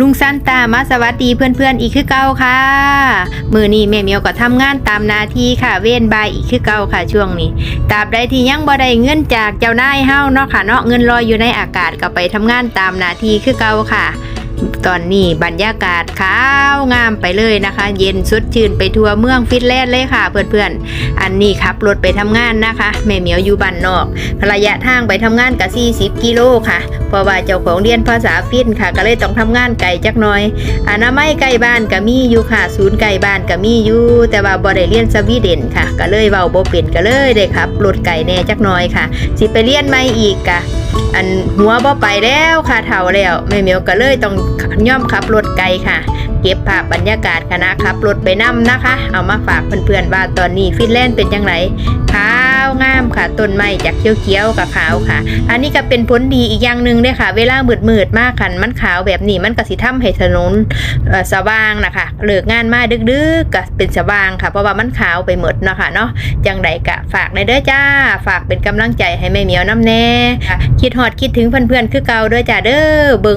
ลุงซันตามาสวัสดีเพื่อนๆอีกคือเก่าค่ะ มือนี้แม่เมียวก็ทำงานตามหนาทีค่ะ เว้นบายอีกคือเก่าค่ะช่วงนี้ตราบใดที่ยังบ่ได้เงินจากเจ้านายเฮาเนาะค่ะเนาะเงินลอยอยู่ในอากาศก็ไปทำงานตามหนาทีคือเก่าค่ะ ตอนนี้บรรยากาศขาวงามไปเลยนะคะ เย็นสดชื่นไปทั่วเมืองฟินแลนด์เลยค่ะ เพื่อนๆ อันนี้ขับรถไปทำงานนะคะ แม่เหมียวอยู่บ้านนอกระยะทางไปทำงานกับ40กิโลค่ะ เพราะว่าเจ้าของเรียนภาษาฟินค่ะ ก็เลยต้องทำงานไกลจักหน่อยอนามัยใกล้บ้านก็มีอยู่ค่ะ ศูนย์ใกล้บ้านก็มีอยู่แต่ว่าบ่ได้เรียนสวีเดนค่ะ ก็เลยเว้าบ่เป็นก็เลยได้ครับรถไกลแน่จักหน่อยค่ะ สิไปเรียนใหม่อีกกะ อันหัวบ่ไปแล้วค่ะเท่าแล้วแม่เหมียวก็เลยต้องย่อมขับรถไกลค่ะ เก็บภาพบรรยากาศคณะขับรถไปนํนะคะ เอามาฝากเพื่อนๆว่าตอนนี้ฟินแลนด์เป็นจังไงขาวงามค่ะต้นไม้จากเขียวๆกับขาวค่ะ อันนี้ก็เป็นผลดีอีกอย่างหนึ่งเด้อค่ะ เวลามืดๆมากคันมันขาวแบบนี้มันก็สิทำให้ถนนสว่างนะคะเลิกงานมาดึกๆก็เป็นสว่างค่ะ เพราะว่ามันขาวไปหมดเนาะค่ะเนาะจังใดก็ฝากในเด้อจ้า ฝากเป็นกำลังใจให้แม่เหมียวน้ำแน่ค่ะคิดฮอดคิดถึงเพื่อนๆคือเก่าเด้อจ้าเด้อเบิง